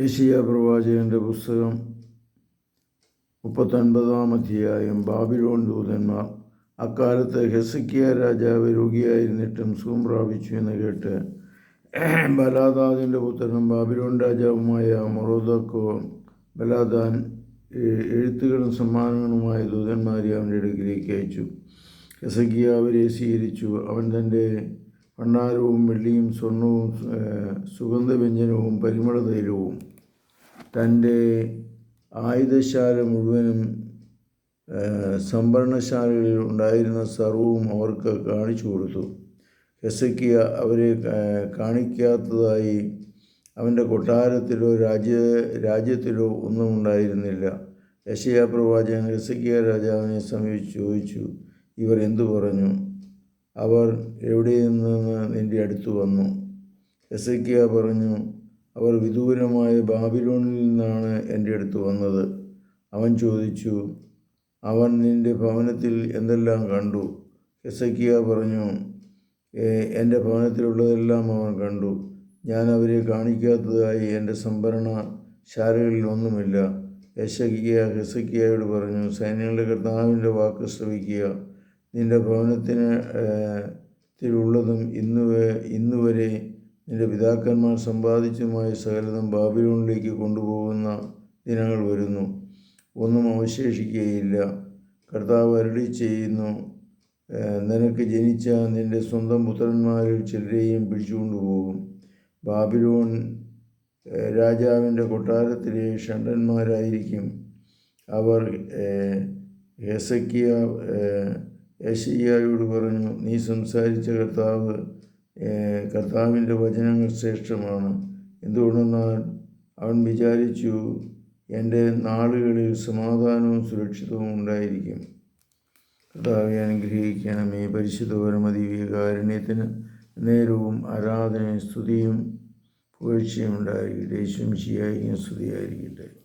യേശയ്യ പ്രവാചകന്റെ പുസ്തകം മുപ്പത്തൊൻപതാം അധ്യായം. ബാബിലോൺ ദൂതന്മാർ അക്കാലത്ത് ഹെസക്കിയ രാജാവ് രോഗിയായിരുന്നിട്ടും സുഖം പ്രാപിച്ചു എന്ന് കേട്ട് ബലാദാദിന്റെ പുത്രനും ബാബിലോൺ രാജാവുമായ മൊറോദക്കോ ബലാദാൻ എഴുത്തുകളും സമ്മാനങ്ങളുമായ ദൂതന്മാരെ അവന്റെ അടുക്കിലേക്ക് അയച്ചു. ഹെസക്കിയ അവരെ സ്വീകരിച്ചു. അവൻ തന്റെ ഭണ്ഡാരവും വെള്ളിയും സ്വർണവും സുഗന്ധവ്യഞ്ജനവും പരിമള തൈലവും തന്റെ ആയുധശാല മുഴുവനും സംഭരണശാലകളിൽ ഉണ്ടായിരുന്ന സർവവും അവർക്ക് കാണിച്ചു കൊടുത്തു. ഹെസക്കിയ അവരെ കാണിക്കാത്തതായി അവന്റെ കൊട്ടാരത്തിലോ രാജ്യ രാജ്യത്തിലോ ഒന്നും ഉണ്ടായിരുന്നില്ല. യശയാ പ്രവാചകൻ ഹെസക്കിയ രാജാവിനെ സമീപിച്ച് ചോദിച്ചു ഇവർ എന്തു പറഞ്ഞു? അവർ എവിടെ നിന്ന് നിന്റെ അടുത്ത് വന്നു? ഹെസക്കിയ പറഞ്ഞു അവർ വിദൂരമായ ബാബിലോണിൽ നിന്നാണ് എന്റെ അടുത്ത് വന്നത്. അവൻ ചോദിച്ചു അവൻ നിന്റെ ഭവനത്തിൽ എന്തെല്ലാം കണ്ടു? ഹെസക്കിയ പറഞ്ഞു "ഏ, എന്റെ ഭവനത്തിലുള്ളതെല്ലാം അവൻ കണ്ടു. ഞാൻ അവരെ കാണിക്കാത്തതായി എന്റെ സംഭരണ ശാലകളിൽ ഒന്നുമില്ല. യശകിയ ഹെസക്കിയായോട് പറഞ്ഞു സൈന്യങ്ങളുടെ കർത്താവിന്റെ വാക്ക് ശ്രവിക്കുക. നിന്റെ ഭവനത്തിന് ത്തിലുള്ളതും ഇന്ന് വേ- ഇന്ന് വരെ നിന്റെ പിതാക്കന്മാർ സമ്പാദിച്ചതുമായ സകലതും ബാബിലോണിലേക്ക് കൊണ്ടുപോകുന്ന ദിനങ്ങൾ വരുന്നു. ഒന്നും അവശേഷിക്കുകയില്ല. കർത്താവ് അരടി ചെയ്യുന്നു നിനക്ക് ജനിച്ച നിന്റെ സ്വന്തം പുത്രന്മാരിൽ ചിലരെയും പിടിച്ചുകൊണ്ടുപോകും. ബാബിലോൺ രാജാവിന്റെ കൊട്ടാരത്തിലെ ഷണ്ടന്മാരായിരിക്കും അവർ ഹെസക്കിയ യശയ്യായോട് പറഞ്ഞു നീ സംസാരിച്ച കർത്താവ് കർത്താവിന്റെ വചനങ്ങൾ ശ്രേഷ്ഠമാണ്. എന്തുകൊണ്ടെന്നാൽ അവൻ വിചാരിച്ചു എന്റെ നാളുകളിൽ സമാധാനവും സുരക്ഷിതവും ഉണ്ടായിരിക്കും. കർത്താവെ അനുഗ്രഹിക്കണമേ. പരിശുദ്ധ പരമദിവ്യകാരുണ്യത്തിന് നേരവും ആരാധനയും സ്തുതിയും പുകഴ്ചയും ഉണ്ടായിരിക്കട്ടെ. ശുംശിയായിരിക്കും സ്തുതിയായിരിക്കട്ടെ.